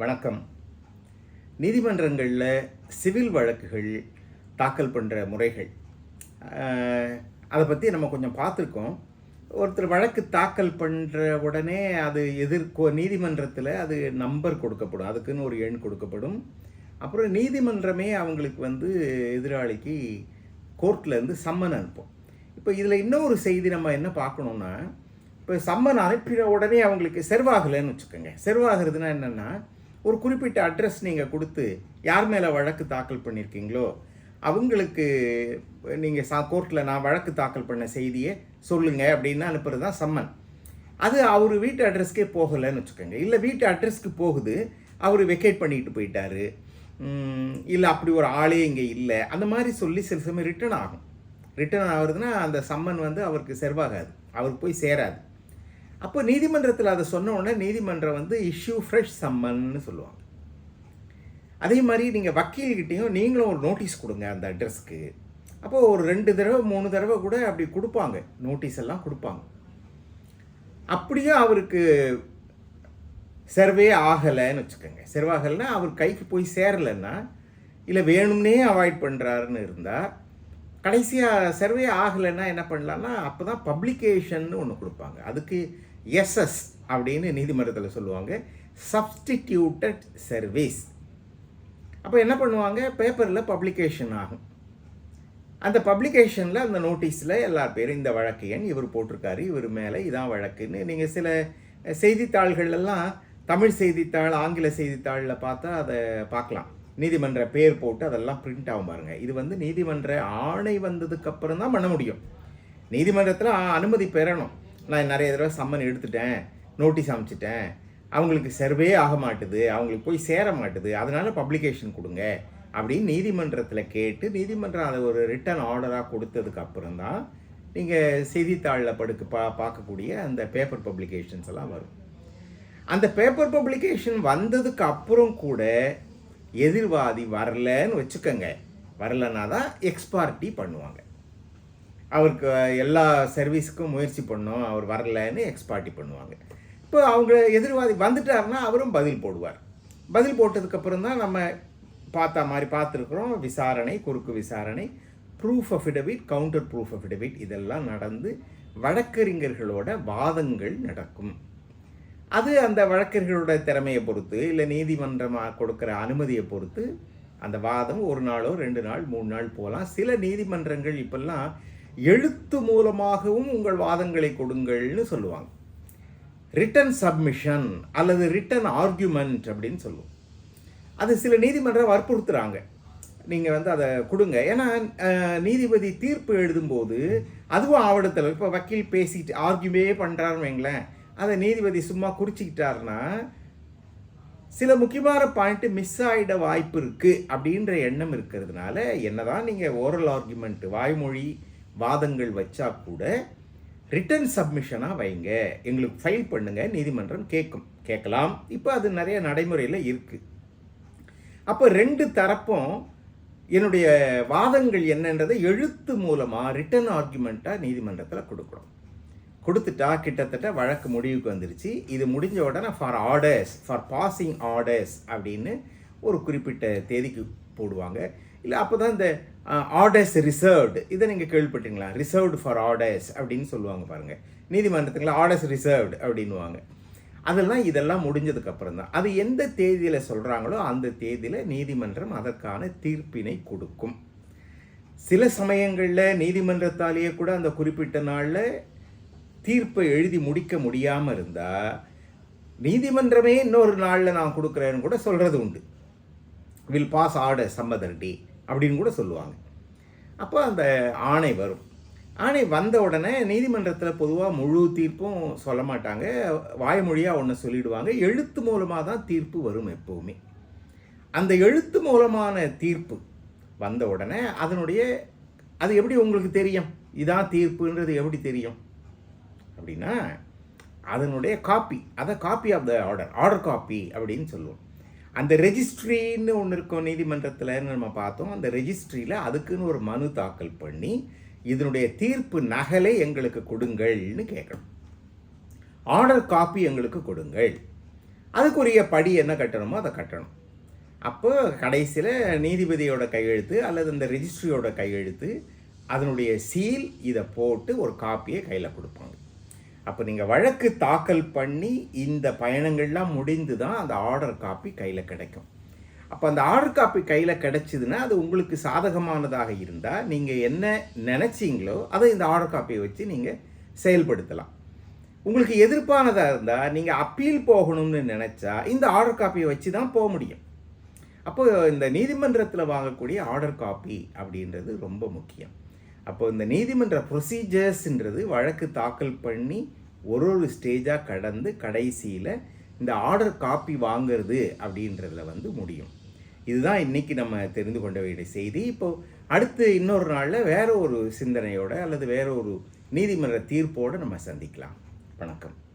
வணக்கம். நீதிமன்றங்களில் சிவில் வழக்குகள் தாக்கல் பண்ணுற முறைகள். அதை பற்றி நம்ம கொஞ்சம் பார்த்துருக்கோம். ஒருத்தர் வழக்கு தாக்கல் பண்ணுற உடனே அது எதிர்கோ நீதிமன்றத்தில் அது நம்பர் கொடுக்கப்படும். அதுக்குன்னு ஒரு எண் கொடுக்கப்படும். அப்புறம் நீதிமன்றமே அவங்களுக்கு வந்து எதிராளிக்கு கோர்ட்லேருந்து சம்மன் அனுப்பும். இப்போ இதில் இன்னொரு செய்தி நம்ம என்ன பார்க்கணுன்னா இப்போ சம்மன் அனுப்பின உடனே அவங்களுக்கு செர்வாகலைன்னு வச்சுக்கோங்க. செர்வாகிறதுனா என்னென்னா ஒரு குறிப்பிட்ட அட்ரஸ் நீங்கள் கொடுத்து யார் மேலே வழக்கு தாக்கல் பண்ணியிருக்கீங்களோ அவங்களுக்கு நீங்கள் சா கோர்ட்டில் நான் வழக்கு தாக்கல் பண்ண செய்தியை சொல்லுங்கள் அப்படின்னு அனுப்புறது தான் சம்மன். அது அவர் வீட்டு அட்ரஸ்க்கே போகலைன்னு வச்சுக்கோங்க. இல்லை வீட்டு அட்ரஸ்க்கு போகுது அவர் வெக்கேட் பண்ணிட்டு போயிட்டாரு. இல்லை அப்படி ஒரு ஆளே இங்கே இல்லை. அந்த மாதிரி சொல்லி சில சமயம் ரிட்டர்ன் ஆகும். ரிட்டர்ன் ஆகுறதுன்னா அந்த சம்மன் வந்து அவருக்கு செர்வாகாது அவருக்கு போய் சேராது. அப்போ நீதிமன்றத்தில் அதை சொன்ன உடனே நீதிமன்றம் வந்து இஷ்யூ ஃப்ரெஷ் சம்மன்னு சொல்லுவாங்க. அதே மாதிரி நீங்கள் வக்கீல்கிட்டையும் நீங்களும் ஒரு நோட்டீஸ் கொடுங்க அந்த அட்ரஸ்க்கு அப்போது ஒரு ரெண்டு தடவை மூணு தடவை கூட அப்படி கொடுப்பாங்க. நோட்டீஸ் எல்லாம் கொடுப்பாங்க. அப்படியே அவருக்கு சர்வே ஆகலைன்னு வச்சுக்கோங்க. சர்வாகலைன்னா அவர் கைக்கு போய் சேரலைன்னா இல்லை வேணும்னே அவாய்ட் பண்ணுறாருன்னு இருந்தால் கடைசியாக சர்வே ஆகலைன்னா என்ன பண்ணலான்னா அப்போ தான் பப்ளிகேஷன் ஒன்று கொடுப்பாங்க. அதுக்கு எஸ்எஸ் அப்படின்னு நீதிமன்றத்தில் சொல்லுவாங்க. சப்ஸ்டிடியூட்டட் சர்வீஸ் அப்போ என்ன பண்ணுவாங்க? பேப்பரில் பப்ளிகேஷன் ஆகும். அந்த பப்ளிகேஷனில் அந்த நோட்டீஸில் எல்லா பேரும் இந்த வழக்கு எண் இவர் போட்டிருக்காரு இவர் மேலே இதான் வழக்குன்னு. நீங்கள் சில செய்தித்தாள்கள் எல்லாம் தமிழ் செய்தித்தாள் ஆங்கில செய்தித்தாளில் பார்த்தா அதை பார்க்கலாம். நீதிமன்ற பேர் போட்டு அதெல்லாம் பிரிண்ட் ஆகும் பாருங்க. இது வந்து நீதிமன்ற ஆணை வந்ததுக்கப்புறம் தான் பண்ண முடியும். நீதிமன்றத்தில் அனுமதி பெறணும். நான் நிறைய தடவை சம்மன் எடுத்துட்டேன் நோட்டீஸ் அமைச்சிட்டேன். அவங்களுக்கு சர்வே ஆக மாட்டுது அவங்களுக்கு போய் சேர மாட்டுது. அதனால பப்ளிகேஷன் கொடுங்க அப்படின்னு நீதிமன்றத்தில் கேட்டு நீதிமன்றம் அதை ஒரு ரிட்டன் ஆர்டராக கொடுத்ததுக்கு அப்புறம் தான் நீங்கள் செய்தித்தாளில் படுக்க பா பார்க்கக்கூடிய அந்த பேப்பர் பப்ளிகேஷன்ஸ் எல்லாம் வரும். அந்த பேப்பர் பப்ளிகேஷன் வந்ததுக்கு அப்புறம் கூட எதிர்வாதி வரலன்னு வச்சுக்கோங்க. வரலன்னா தான் எக்ஸ்பார்ட்டி பண்ணுவாங்க. அவருக்கு எல்லா சர்வீஸுக்கும் முயற்சி பண்ணோம் அவர் வரலன்னு எக்ஸ்பார்ட்டி பண்ணுவாங்க. இப்போ அவங்க எதிர்வாதி வந்துட்டாருன்னா அவரும் பதில் போடுவார். பதில் போட்டதுக்கப்புறம் தான் நம்ம பார்த்த மாதிரி பார்த்துருக்குறோம். விசாரணை குறுக்கு விசாரணை proof affidavit counter proof affidavit இதெல்லாம் நடந்து வழக்கறிஞர்களோட வாதங்கள் நடக்கும். அது அந்த வழக்கர்களுடைய திறமையை பொறுத்து இல்லை நீதிமன்றமாக கொடுக்குற அனுமதியை பொறுத்து அந்த வாதம் ஒரு நாளோ ரெண்டு நாள் மூணு நாள் போகலாம் சில நீதிமன்றங்கள் இப்பெல்லாம் எழுத்து மூலமாகவும் உங்கள் வாதங்களை கொடுங்கள்னு சொல்லுவாங்க. ரிட்டன் சப்மிஷன் அல்லது ரிட்டன் ஆர்கியூமெண்ட் அப்படின்னு சொல்லுவோம். அது சில நீதிமன்றம் வற்புறுத்துகிறாங்க நீங்கள் வந்து அதை கொடுங்க. ஏன்னா நீதிபதி தீர்ப்பு எழுதும்போது அதுவும் ஆவணத்தில் இப்போ வக்கீல் பேசிட்டு ஆர்கியூமே பண்ணுறாருன்னு வைங்களேன். அதை நீதிபதி சும்மா குறிச்சிக்கிட்டாருன்னா சில முக்கியமான பாயிண்ட்டு மிஸ் ஆகிட வாய்ப்பு இருக்குது அப்படின்ற எண்ணம் இருக்கிறதுனால என்னதான் நீங்கள் ஓரல் ஆர்குமெண்ட் வாய்மொழி வாதங்கள் வச்சா கூட ரிட்டர்ன் சப்மிஷனாக வைங்க. எங்களுக்கு ஃபைல் பண்ணுங்க நீதிமன்றம் கேட்கும் கேட்கலாம். இப்போ அது நிறைய நடைமுறையில் இருக்குது அப்போ ரெண்டு தரப்பும் என்னுடைய வாதங்கள் என்னன்றதை எழுத்து மூலமாக ரிட்டன் ஆர்குமெண்ட்டாக நீதிமன்றத்தில் கொடுக்குறோம் கொடுத்துட்டா கிட்டத்தட்ட வழக்கு முடிவுக்கு வந்துருச்சு. இது முடிஞ்ச உடனே for orders for passing orders அப்படின்னு ஒரு குறிப்பிட்ட தேதிக்கு போடுவாங்க. இல்லை அப்போ தான் இந்த ஆர்டர்ஸ் ரிசர்வ்டு இதை நீங்கள் கேள்விப்பட்டீங்களா ரிசர்வ்டு ஃபார் ஆர்டர்ஸ் அப்படின்னு சொல்லுவாங்க பாருங்கள் நீதிமன்றத்துக்குள்ள ஆர்டர்ஸ் ரிசர்வ்டு அப்படின்னுவாங்க. அதெல்லாம் இதெல்லாம் முடிஞ்சதுக்கப்புறம் தான் அது எந்த தேதியில் சொல்கிறாங்களோ அந்த தேதியில் நீதிமன்றம் அதற்கான தீர்ப்பினை கொடுக்கும். சில சமயங்களில் நீதிமன்றத்தாலேயே கூட அந்த குறிப்பிட்ட நாளில் தீர்ப்பை எழுதி முடிக்க முடியாமல் இருந்தால் நீதிமன்றமே இன்னொரு நாளில் நான் கொடுக்குறேன்னு கூட சொல்கிறது உண்டு. வில் பாஸ் ஆர்டர் சம்மதர் அப்படின்னு கூட சொல்லுவாங்க. அப்போ அந்த ஆணை வரும். ஆணை வந்த உடனே நீதிமன்றத்தில் பொதுவாக முழு தீர்ப்பும் சொல்ல மாட்டாங்க. வாய்மொழியாக ஒன்று சொல்லிடுவாங்க. எழுத்து மூலமாக தான் தீர்ப்பு வரும் எப்போவுமே. அந்த எழுத்து மூலமான தீர்ப்பு வந்த உடனே அதனுடைய அது எப்படி உங்களுக்கு தெரியும்? இதான் தீர்ப்புன்றது எப்படி தெரியும்? அப்படின்னா அதனுடைய காப்பி அதை copy of the order order copy அப்படின்னு சொல்லுவோம். அந்த ரெஜிஸ்ட்ரின்னு ஒன்று இருக்கும் நீதிமன்றத்தில் நம்ம பார்த்தோம். அந்த ரெஜிஸ்ட்ரியில் அதுக்குன்னு ஒரு மனு தாக்கல் பண்ணி இதனுடைய தீர்ப்பு நகலை எங்களுக்கு கொடுங்கள்னு கேட்கணும். ஆர்டர் காப்பி எங்களுக்கு கொடுங்கள். அதுக்குரிய படி என்ன கட்டணுமோ அதை கட்டணும். அப்போ கடைசியில் நீதிபதியோட கையெழுத்து அல்லது அந்த ரெஜிஸ்ட்ரியோட கையெழுத்து அதனுடைய சீல் இதை போட்டு ஒரு காப்பியை கையில் கொடுப்பாங்க. அப்போ நீங்கள் வழக்கு தாக்கல் பண்ணி இந்த பயணங்கள்லாம் முடிந்து தான் அந்த ஆர்டர் காப்பி கையில் கிடைக்கும். அப்போ அந்த ஆர்டர் காப்பி கையில் கிடைச்சிதுன்னா அது உங்களுக்கு சாதகமானதாக இருந்தால் நீங்கள் என்ன நினச்சிங்களோ அதை இந்த ஆர்டர் காப்பியை வச்சு நீங்கள் செயல்படுத்தலாம். உங்களுக்கு எதிர்ப்பானதாக இருந்தால் நீங்கள் அப்பீல் போகணும்னு நினச்சா இந்த ஆர்டர் காப்பியை வச்சு தான் போக முடியும். அப்போ இந்த நீதிமன்றத்தில் வாங்கக்கூடிய ஆர்டர் காப்பி அப்படின்றது ரொம்ப முக்கியம். அப்போ இந்த நீதிமன்ற ப்ரொசீஜர்ஸ்ன்றது வழக்கு தாக்கல் பண்ணி ஒரு ஒரு ஸ்டேஜாக கடந்து கடைசியில் இந்த ஆர்டர் காப்பி வாங்குறது அப்படின்றதுல வந்து முடியும். இதுதான் இன்றைக்கி நம்ம தெரிந்து கொண்ட வேண்டிய செய்தி. இப்போது அடுத்து இன்னொரு நாளில் வேற ஒரு சிந்தனையோட அல்லது வேற ஒரு நீதிமன்ற தீர்ப்போடு நம்ம சந்திக்கலாம். வணக்கம்.